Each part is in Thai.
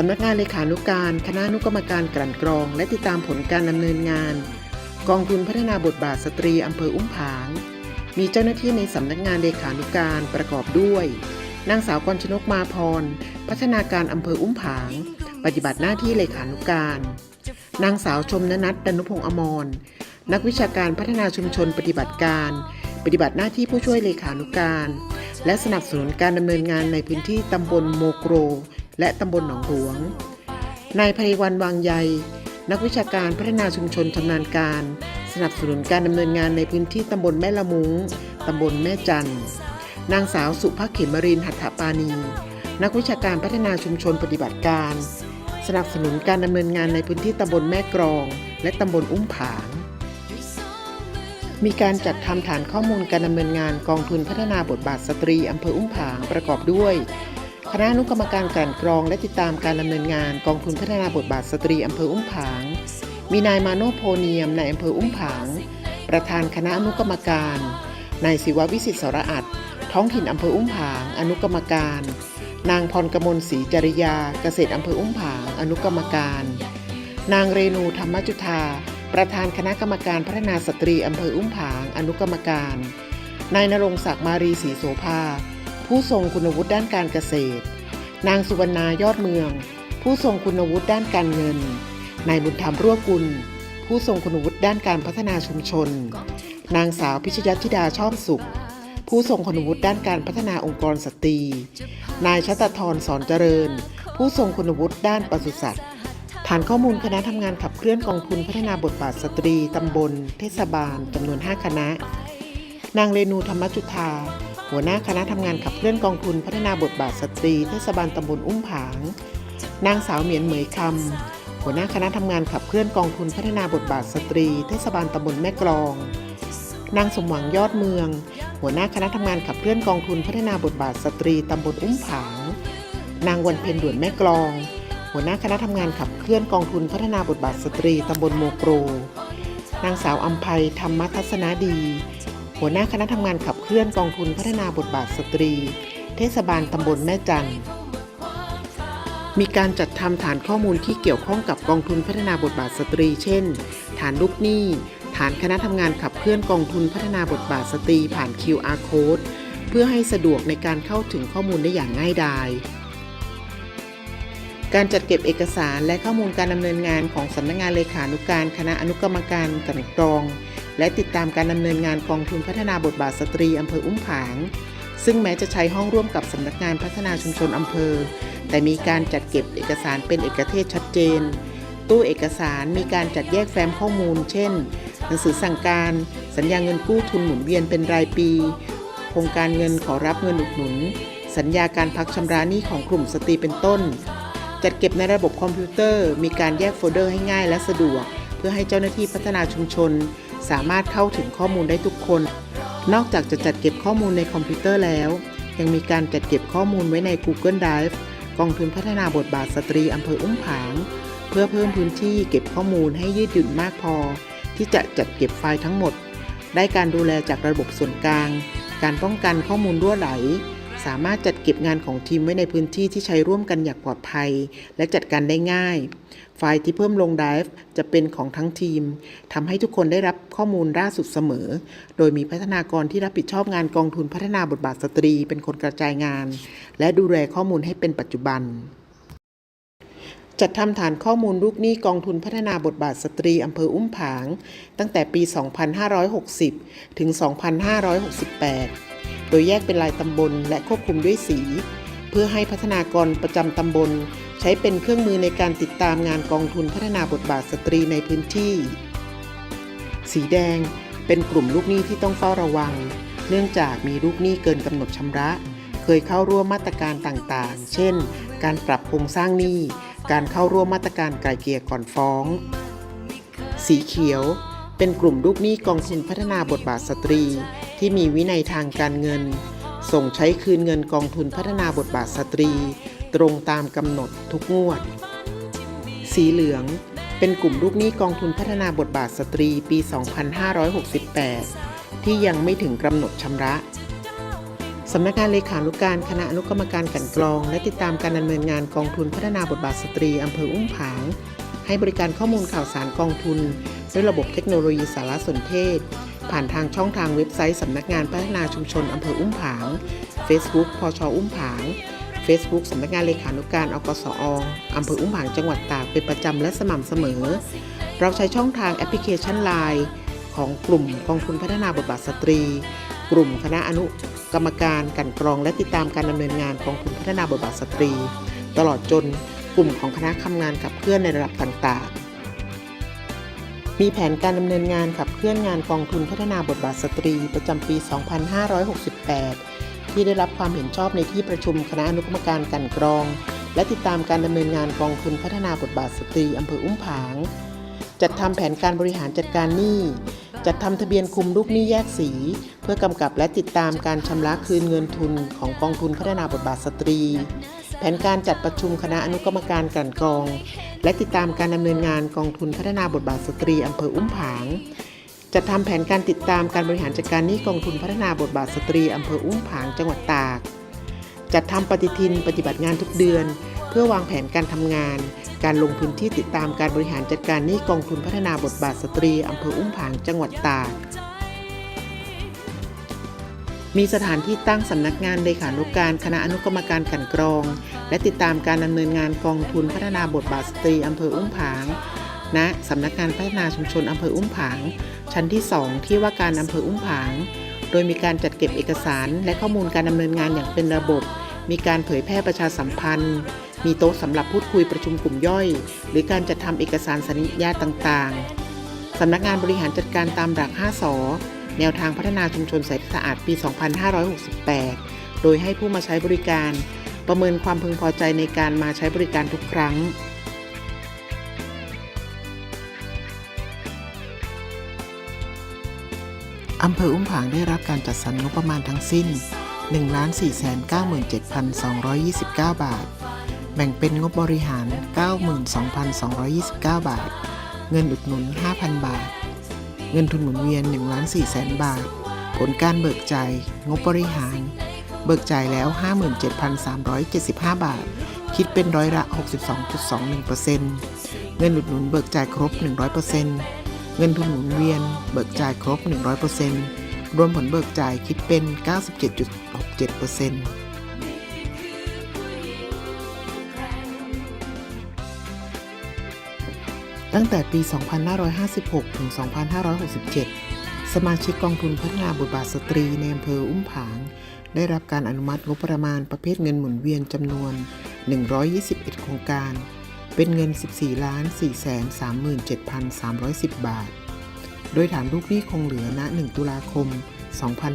สำนักงานเลขานุการคณะนุกรรมการกลั่นกรอง และติดตามผลการดำเนินงาน กองทุนพัฒนาบทบาทสตรีอำเภออุ้มผาง มีเจ้าหน้าที่ในสำนักงานเลขานุการประกอบด้วย นางสาวกรชนกมาพร พัฒนาการอำเภออุ้มผาง ปฏิบัติหน้าที่เลขานุการ นางสาวชมนนัทดนุพงษ์อมร นักวิชาการพัฒนาชุมชนปฏิบัติการ ปฏิบัติหน้าที่ผู้ช่วยเลขานุการ และสนับสนุนการดำเนินงานในพื้นที่ตำบลโมโกร และตำบลหนองหลวง นายไพวันวางใย นักวิชาการพัฒนาชุมชนชำนาญการ สนับสนุนการดำเนินงานในพื้นที่ตำบลแม่ละมุงตำบลแม่จันนางสาวสุภเขมรินหัตถปานี นักวิชาการพัฒนาชุมชนปฏิบัติการ สนับสนุนการดำเนินงานในพื้นที่ตำบลแม่กรอง และตำบลอุ้มผาง มีการจัดทำฐานข้อมูลการดำเนินงานกองทุนพัฒนาบทบาทสตรีอำเภออุ้มผางประกอบด้วย คณะอนุกรรมการกลั่นกรองและติดตามการดำเนินงานกองทุนพัฒนาบทบาทสตรีอำเภออุ้มผาง มีนายมาโนโพเนียมนายอำเภออุ้มผาง ประธานคณะอนุกรรมการ นายศิววิสิตสรอัตท้องถิ่นอำเภออุ้มผาง อนุกรรมการ นางพรกมลศรีจริยา เกษตรอำเภออุ้มผาง อนุกรรมการ นางเรนูธรรมจุธาประธานคณะกรรมการพัฒนาสตรีอำเภออุ้มผาง อนุกรรมการ นายนรงศักดิ์มารีศรีโสภา ผู้ทรงคุณวุฒิด้านการเกษตร นางสุวรรณายอดเมือง ผู้ทรงคุณวุฒิด้านการเงิน นายบุญธรรมรั่วกุล ผู้ทรงคุณวุฒิด้านการพัฒนาชุมชน นางสาวพิชยธิดาชอบสุข ผู้ทรงคุณวุฒิด้านการพัฒนาองค์กรสตรี นายชตทรสอนเจริญ ผู้ทรงคุณวุฒิด้านปศุสัตว์ฐานข้อมูลคณะทำงานขับเคลื่อนกองทุนพัฒนาบทบาทสตรีตำบล เทศบาลจำนวน 5 คณะ นางเรนูธรรมจุธา หัวหน้าคณะทำงานขับเคลื่อนกองทุนพัฒนาบทบาทสตรีเทศบาลตำบลอุ้มผาง นางสาวเหมียนเหมยคำหัวหน้าคณะทำงานขับเคลื่อนกองทุนพัฒนาบทบาทสตรีเทศบาลตำบลแม่กลอง นางสมหวังยอดเมือง หัวหน้าคณะทำงานขับเคลื่อนกองทุนพัฒนาบทบาทสตรีตำบลอุ้มผาง นางวันเพ็ญด่วนแม่กลอง หัวหน้าคณะทำงานขับเคลื่อนกองทุนพัฒนาบทบาทสตรีตำบลโมโกรนางสาวอัมภัยธรรมทัศนาดี หัวหน้าคณะทำงานขับเคลื่อนกองทุนพัฒนาบทบาทสตรี เทศบาลตำบลแม่จันทร์มีการจัดทำฐานข้อมูลที่เกี่ยวข้องกับกองทุนพัฒนาบทบาทสตรี เช่น ฐานลูกหนี้ ฐานคณะทำงานขับเคลื่อนกองทุนพัฒนาบทบาทสตรีผ่าน QR code เพื่อให้สะดวกในการเข้าถึงข้อมูลได้อย่างง่ายดายการจัดเก็บเอกสารและข้อมูลการดำเนินงานของสำนักงานเลขานุการคณะอนุกรรมการกลั่นกรอง และติดตามการดำเนินงานกองทุนพัฒนาบทบาทสตรีอำเภออุ้มผาง ซึ่งแม้จะใช้ห้องร่วมกับสำนักงานพัฒนาชุมชนอำเภอ แต่มีการจัดเก็บเอกสารเป็นเอกเทศชัดเจน ตู้เอกสารมีการจัดแยกแฟ้มข้อมูล เช่น หนังสือสั่งการ สัญญาเงินกู้ทุนหมุนเวียนเป็นรายปี โครงการเงินขอรับเงินอุดหนุน สัญญาการพักชำระหนี้ของกลุ่มสตรีเป็นต้น จัดเก็บในระบบคอมพิวเตอร์ มีการแยกโฟลเดอร์ให้ง่ายและสะดวก เพื่อให้เจ้าหน้าที่พัฒนาชุมชน สามารถเข้าถึงข้อมูลได้ทุกคน นอกจากจะจัดเก็บข้อมูลในคอมพิวเตอร์แล้ว ยังมีการจัดเก็บข้อมูลไว้ใน Google Drive กองทุนพัฒนาบทบาทสตรีอำเภออุ้มผาง เพื่อเพิ่มพื้นที่เก็บข้อมูลให้ยืดหยุ่นมากพอ ที่จะจัดเก็บไฟล์ทั้งหมด ได้การดูแลจากระบบส่วนกลาง การป้องกันข้อมูลรั่วไหล สามารถจัดเก็บงานของทีมไว้ในพื้นที่ที่ใช้ร่วมกันอย่างปลอดภัย และจัดการได้ง่าย ไฟล์ที่เพิ่มลงไดฟ์จะเป็นของทั้งทีมทำให้ทุกคนได้รับข้อมูลล่าสุดเสมอ โดยมีพัฒนากรที่รับผิดชอบงานกองทุนพัฒนาบทบาทสตรี เป็นคนกระจายงาน และดูแลข้อมูลให้เป็นปัจจุบันจัดทำฐานข้อมูลลูกหนี้กองทุนพัฒนาบทบาทสตรีอำเภออุ้มผาง ตั้งแต่ปี 2560 ถึง 2568 โดยแยกเป็นรายตำบลและควบคุมด้วยสี เพื่อให้พัฒนากรประจำตำบล ใช้เป็นเครื่องมือในการติดตามงานกองทุนพัฒนาบทบาทสตรีในพื้นที่ สีแดงเป็นกลุ่มลูกหนี้ที่ต้องเฝ้าระวัง เนื่องจากมีลูกหนี้เกินกำหนดชำระ เคยเข้าร่วมมาตรการต่างๆ เช่น การปรับโครงสร้างหนี้ การเข้าร่วมมาตรการไกลเกลี่ยก่อนฟ้อง สีเขียว เป็นกลุ่มลูกหนี้กองทุนพัฒนาบทบาทสตรี ที่มีวินัยทางการเงิน ส่งใช้คืนเงินกองทุนพัฒนาบทบาทสตรี ตรงตามกำหนดทุกงวด สีเหลือง เป็นกลุ่มลูกหนี้กองทุนพัฒนาบทบาทสตรีปี 2568 ที่ยังไม่ถึงกำหนดชำระสำนักงานเลขานุการคณะอนุกรรมการกลันกรอง และติดตามการดำเนินงานกองทุนพัฒนาบทบาทสตรีอำเภออุ้มผาง ให้บริการข้อมูลข่าวสารกองทุน ด้วยระบบเทคโนโลยีสารสนเทศ ผ่านทางช่องทางเว็บไซต์สำนักงานพัฒนาชุมชนอำเภออุ้มผาง Facebook พชอุ้มผาง Facebook สำนักงานเลขานุการอกสออำเภออุ้มผางจังหวัดตากเป็นประจำและสม่ำเสมอ เราใช้ช่องทางแอปพลิเคชัน Line ของกลุ่มกองทุนพัฒนาบทบาทสตรี กลุ่มคณะอนุกรรมการกันกรองและติดตามการดำเนินงานกองทุนพัฒนาบทบาทสตรี ตลอดจนกลุ่มของคณะทำงานขับเคลื่อนในระดับต่าง มีแผนการดำเนินงานขับเคลื่อนงานกองทุนพัฒนาบทบาทสตรีประจำปี 2568 ที่ได้รับความเห็นชอบในที่ประชุมคณะอนุกรรมการกันกรอง และติดตามการดำเนินงานกองทุนพัฒนาบทบาทสตรีอำเภออุ้มผาง จัดทำแผนการบริหารจัดการหนี้จัดทำทะเบียนคุมลูกหนี้แยกสี เพื่อกำกับและติดตามการชำระคืนเงินทุนของกองทุนพัฒนาบทบาทสตรี แผนการจัดประชุมคณะอนุกรรมการกลันกรอง และติดตามการดำเนินงานกองทุนพัฒนาบทบาทสตรีอำเภออุ้มผาง จัดทำแผนการติดตามการบริหารจัดการหนี้กองทุนพัฒนาบทบาทสตรีอำเภออุ้มผางจังหวัดตาก จัดทำปฏิทินปฏิบัติงานทุกเดือน เพื่อวางแผนการทำงาน การลงพื้นที่ติดตามการบริหารจัดการหนี้กองทุนพัฒนาบทบาทสตรีอำเภออุ้มผางจังหวัดตาก มีสถานที่ตั้งสำนักงานเลขานุการคณะอนุกรรมการกันกรอง และติดตามการดำเนินงานกองทุนพัฒนาบทบาทสตรีอำเภออุ้มผางณสำนักงานพัฒนาชุมชนอำเภออุ้มผาง ชั้นที่ 2 ที่ว่าการอำเภออุ้มผาง โดยมีการจัดเก็บเอกสาร และข้อมูลการดำเนินงานอย่างเป็นระบบ มีการเผยแพร่ประชาสัมพันธ์ มีโต๊ะสำหรับพูดคุยประชุมกลุ่มย่อย หรือการจัดทำเอกสารสัญญาต่างๆสำนักงานบริหารจัดการตามหลัก 5สอ แนวทางพัฒนาชุมชนใสสะอาดปี 2568 โดยให้ผู้มาใช้บริการ ประเมินความพึงพอใจในการมาใช้บริการทุกครั้งอำเภออุ้มผางได้รับการจัดสรรงบประมาณทั้งสิ้น 1,497,229 บาท แบ่งเป็นงบบริหาร 92,229 บาท เงินอุดหนุน 5,000 บาท เงินทุนหมุนเวียน1,400,000บาท ผลการเบิกจ่ายงบบริหาร เบิกจ่ายแล้ว 57,375 บาท คิดเป็นร้อยละ 62.21%เงินอุดหนุนเบิกจ่ายครบ 100%เงินทุนหมุนเวียน เบิกจ่ายครบ 100%รวมผลเบิกจ่ายคิดเป็น 97.67% ตั้งแต่ปี 2556 ถึง 2567 สมาชิกกองทุนพัฒนาบทบาทสตรีในอำเภออุ้มผาง ได้รับการอนุมัติงบประมาณประเภทเงินหมุนเวียนจำนวน 121 โครงการ เป็นเงิน 14 ล้าน 437,310 บาท โดยฐานลูกหนี้คงเหลือณ 1 ตุลาคม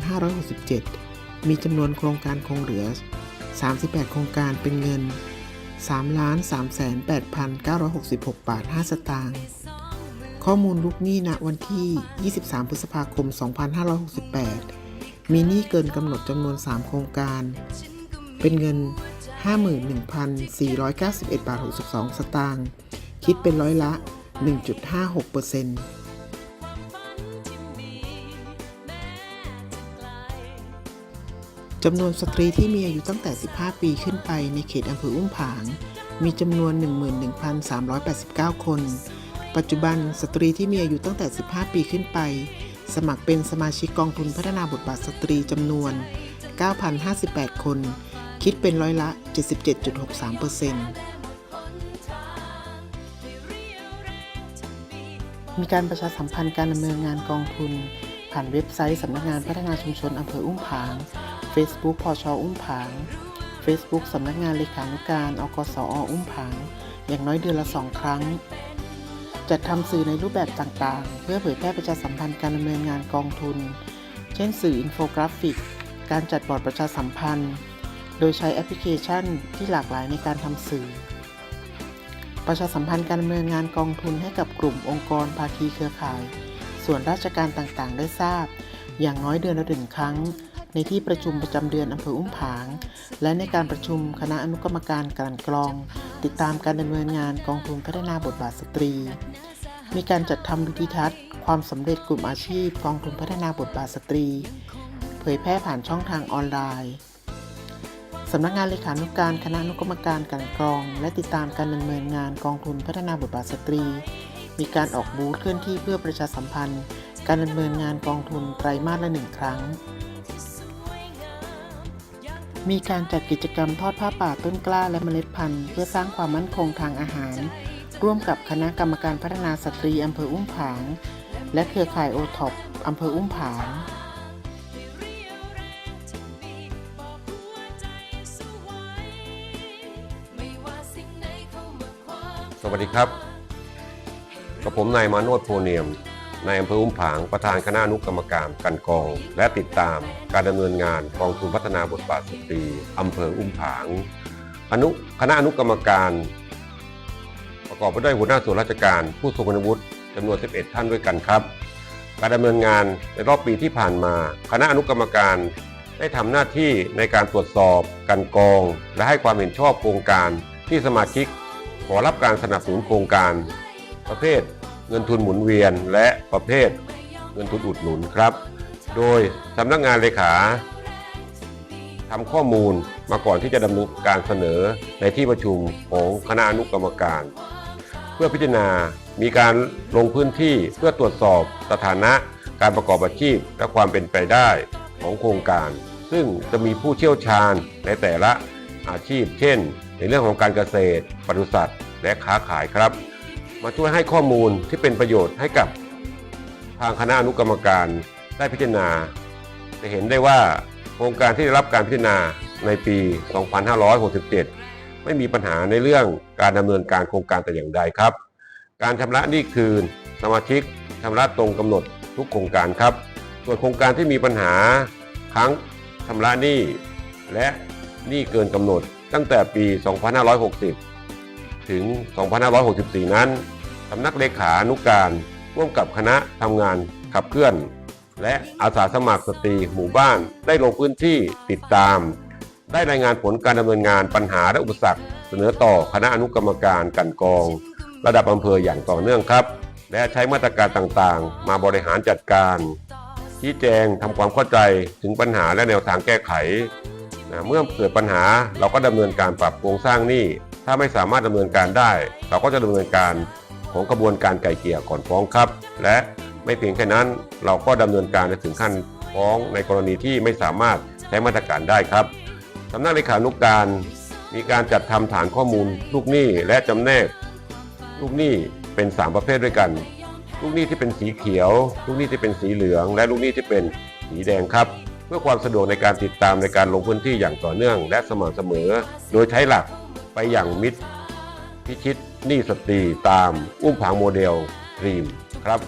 2567 มีจำนวนโครงการคงเหลือ 38 โครงการเป็นเงิน 3 3 8 9 6 6 บาท 5 สตางค์ ข้อมูลลูกหนี้ณวันที่ 23 พฤษภาคม 2568 มีหนี้เกินกำหนดจำนวน 3 โครงการ เป็นเงิน 51,491 บาท 62 สตางค์ คิดเป็นร้อยละ 1.56% จำนวนสตรีที่มีอายุตั้งแต่ 15 ปีขึ้นไปในเขตอำเภออุ้มผาง มีจำนวน 11,389 คน ปัจจุบันสตรีที่มีอายุตั้งแต่ 15 ปีขึ้นไป สมัครเป็นสมาชิกกองทุนพัฒนาบทบาทสตรีจำนวน 9,058 คน คิดเป็นร้อยละ 77.63%มีการประชาสัมพันธ์การดำเนินงานกองทุน ผ่านเว็บไซต์สำนักงานพัฒนาชุมชนอำเภออุ้มผาง Facebook พชอุ้มผาง Facebook สำนักงานเลขานุการอกสออุ้มผาง อย่างน้อยเดือนละสองครั้ง จัดทำสื่อในรูปแบบต่างๆ เพื่อเผยแพร่ประชาสัมพันธ์การดำเนินงานกองทุน เช่นสื่ออินโฟกราฟิก การจัดบอร์ดประชาสัมพันธ์ โดยใช้แอปพลิเคชันที่หลากหลายในการทำสื่อ ประชาสัมพันธ์การดำเนินงานกองทุนให้กับกลุ่มองค์กรภาคีเครือข่าย ส่วนราชการต่างๆ ได้ทราบ อย่างน้อยเดือนละหนึ่งครั้ง ในที่ประชุมประจำเดือนอำเภออุ้มผาง และในการประชุมคณะอนุกรรมการกลั่นกรอง ติดตามการดำเนินงานกองทุนพัฒนาบทบาทสตรี มีการจัดทำวิดีทัศน์ ความสำเร็จกลุ่มอาชีพกองทุนพัฒนาบทบาทสตรี เผยแพร่ผ่านช่องทางออนไลน์สำนักงานเลขานุการคณะอนุกรรมการกลันกรอง และติดตามการดำเนินงานกองทุนพัฒนาบทบาทสตรี มีการออกบูธเคลื่อนที่เพื่อประชาสัมพันธ์ การดำเนินงานกองทุนไตรมาสละหนึ่งครั้ง มีการจัดกิจกรรมทอดผ้าป่าต้นกล้าและเมล็ดพันธุ์ เพื่อสร้างความมั่นคงทางอาหาร ร่วมกับคณะกรรมการพัฒนาสตรีอำเภออุ้มผาง และเครือข่ายโอท็อปอำเภออุ้มผางสวัสดีครับ กับผมนายมาโนดโพเนียม ในอำเภออุ้มผางประธานคณะอนุกรรมการกันกอง และติดตามการดำเนินงานกองทุนพัฒนาบทบาทสตรีอำเภออุ้มผางอนุคณะอนุกรรมการ ประกอบไปด้วยหัวหน้าส่วนราชการ ผู้ทรงคุณวุฒิจำนวน 11 ท่านด้วยกันครับ การดำเนินงานในรอบปีที่ผ่านมา คณะอนุกรรมการได้ทำหน้าที่ในการตรวจสอบกันกอง และให้ความเห็นชอบโครงการที่สมาชิกขอรับการสนับสนุนโครงการ ประเภท เงินทุนหมุนเวียนและประเภทเงินทุนอุดหนุนครับ โดยสำนักงานเลขาทำข้อมูลมาก่อนที่จะดำเนินการเสนอในที่ประชุมของคณะอนุกรรมการ เพื่อพิจารณา มีการลงพื้นที่เพื่อตรวจสอบสถานะการประกอบอาชีพและความเป็นไปได้ของโครงการ ซึ่งจะมีผู้เชี่ยวชาญในแต่ละอาชีพ เช่น ในเรื่องของการเกษตรปศุสัตว์ และค้าขายครับ มาช่วยให้ข้อมูลที่เป็นประโยชน์ให้กับทางคณะอนุกรรมการได้พิจารณา จะเห็นได้ว่าโครงการที่ได้รับการพิจารณาในปี 2567 ไม่มีปัญหาในเรื่องการดำเนินการโครงการแต่อย่างใดครับ การชำระหนี้คืนสมาชิกชำระตรงกำหนดทุกโครงการครับ ส่วนโครงการที่มีปัญหาค้างชำระหนี้และหนี้เกินกำหนดตั้งแต่ปี 2560 ถึง 2564 นั้น สำนักเลขานุการ ร่วมกับคณะทำงานขับเคลื่อน และอาสาสมัครสตรีหมู่บ้านได้ลงพื้นที่ติดตาม ได้รายงานผลการดำเนินงานปัญหาและอุปสรรค เสนอต่อคณะอนุกรรมการกันกอง ระดับอำเภออย่างต่อเนื่องครับ และใช้มาตรการต่างๆ มาบริหารจัดการชี้แจงทำความเข้าใจถึงปัญหาและแนวทางแก้ไขนะเมื่อเกิดปัญหาเราก็ดำเนินการปรับโครงสร้างหนี้ ถ้าไม่สามารถดำเนินการได้ เราก็จะดำเนินการ ของกระบวนการไก่เกลี่ยก่อนฟ้องครับ และไม่เพียงแค่นั้นเราก็ดำเนินการถึงขั้นฟ้องในกรณีที่ไม่สามารถใช้มาตรการได้ครับสำนักเลขานุกการ มีการจัดทำฐานข้อมูลลูกหนี้และจำแนกลูกหนี้เป็น 3 ประเภทด้วยกัน ลูกหนี้ที่เป็นสีเขียว ลูกหนี้ที่เป็นสีเหลือง และลูกหนี้ที่เป็นสีแดงครับ เพื่อความสะดวกในการติดตามในการลงพื้นที่อย่างต่อเนื่อง และสม่ำเสมอ โดยใช้หลักไปอย่างมิตร พิชิตหนี้สตรีตามอุ้มผางโมเดลรีมครับ